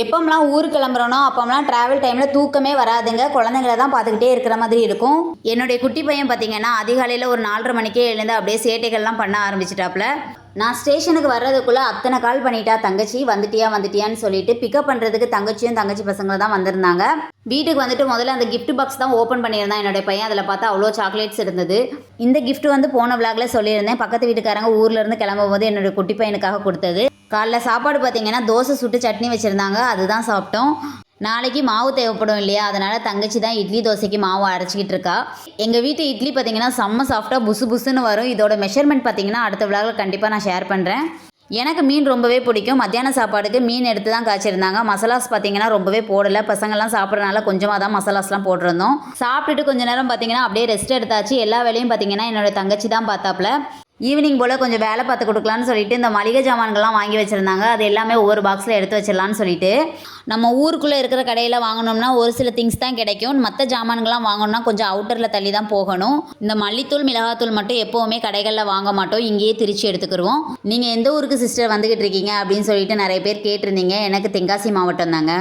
எப்போம்லாம் ஊர் கிளம்புறனோ அப்போம்லாம் ட்ராவல் டைமில் தூக்கமே வராதுங்க. குழந்தைங்கள தான் பார்த்துக்கிட்டே இருக்கிற மாதிரி இருக்கும். என்னுடைய குட்டி பையன் பார்த்தீங்கன்னா அதிகாலையில் ஒரு நாலரை மணிக்கே எழுந்து அப்படியே சேட்டைகள்லாம் பண்ண ஆரம்பிச்சிட்டாப்புல. நான் ஸ்டேஷனுக்கு வர்றதுக்குள்ளே அத்தனை கால் பண்ணிட்டா தங்கச்சி வந்துட்டியா வந்துட்டியான்னு சொல்லிட்டு பிக்கப் பண்ணுறதுக்கு தங்கச்சியும் தங்கச்சி பசங்களும் தான் வந்திருந்தாங்க. வீட்டுக்கு வந்துட்டு முதல்ல அந்த கிஃப்ட் பாக்ஸ் தான் ஓப்பன் பண்ணியிருந்தான். என்னுடைய பையன் அதில் பார்த்தா அவ்வளோ சாக்லேட்ஸ் இருந்தது. இந்த கிஃப்ட் வந்து போன விளாகில் சொல்லியிருந்தேன். பக்கத்து வீட்டுக்காரங்க ஊர்லேருந்து கிளம்பும் போது என்னுடைய குட்டி பையனுக்காக கொடுத்தது. காலைல சாப்பாடு பார்த்தீங்கன்னா தோசை சுட்டு சட்னி வச்சுருந்தாங்க. அதுதான் சாப்பிட்டோம். நாளைக்கு மாவு தேவைப்படும் இல்லையா? அதனால் தங்கச்சி தான் இட்லி தோசைக்கு மாவு அரைச்சிக்கிட்டு இருக்கா. எங்கள் வீட்டு இட்லி பார்த்தீங்கன்னா செம்ம சாஃப்டாக புசு புசுன்னு வரும். இதோட மெஷர்மெண்ட் பார்த்தீங்கன்னா அடுத்த விழாவில் கண்டிப்பாக நான் ஷேர் பண்ணுறேன் எனக்கு மீன் ரொம்பவே பிடிக்கும். மத்தியான சாப்பாடுக்கு மீன் எடுத்து தான் காய்ச்சிருந்தாங்க. மசாலாஸ் பார்த்தீங்கன்னா ரொம்பவே போடலை. பசங்கள்லாம் சாப்பிட்றனால கொஞ்சமாக தான் மசாலாஸ்லாம் போட்டிருந்தோம். சாப்பிட்டுட்டு கொஞ்ச நேரம் பார்த்தீங்கன்னா அப்படியே ரெஸ்ட் எடுத்தாச்சு. எல்லா வேலையும் பார்த்தீங்கன்னா என்னோட தங்கச்சி தான் பார்த்தாப்புல. ஈவினிங் போல் கொஞ்சம் வேலை பார்த்து கொடுக்கலான்னு சொல்லிட்டு இந்த மளிகை ஜாமான்கள்லாம் வாங்கி வச்சுருந்தாங்க. அது எல்லாமே ஒவ்வொரு பாக்ஸில் எடுத்து வச்சிடலான்னு சொல்லிட்டு. நம்ம ஊருக்குள்ளே இருக்கிற கடையில் வாங்கினோம்னா ஒரு சில திங்ஸ் தான் கிடைக்கும். மற்ற ஜாமான்கள்லாம் வாங்கணும்னா கொஞ்சம் அவுட்டரில் தள்ளி தான் போகணும். இந்த மல்லித்தூள் மிளகாத்தூள் மட்டும் எப்போவுமே கடைகளில் வாங்க மாட்டோம். இங்கேயே திருச்சி எடுத்துக்கிடுவோம் நீங்கள் எந்த ஊருக்கு சிஸ்டர் வந்துக்கிட்டு இருக்கீங்க அப்படின்னு சொல்லிட்டு நிறைய பேர் கேட்டிருந்தீங்க. எனக்கு தென்காசி மாவட்டம் தாங்க.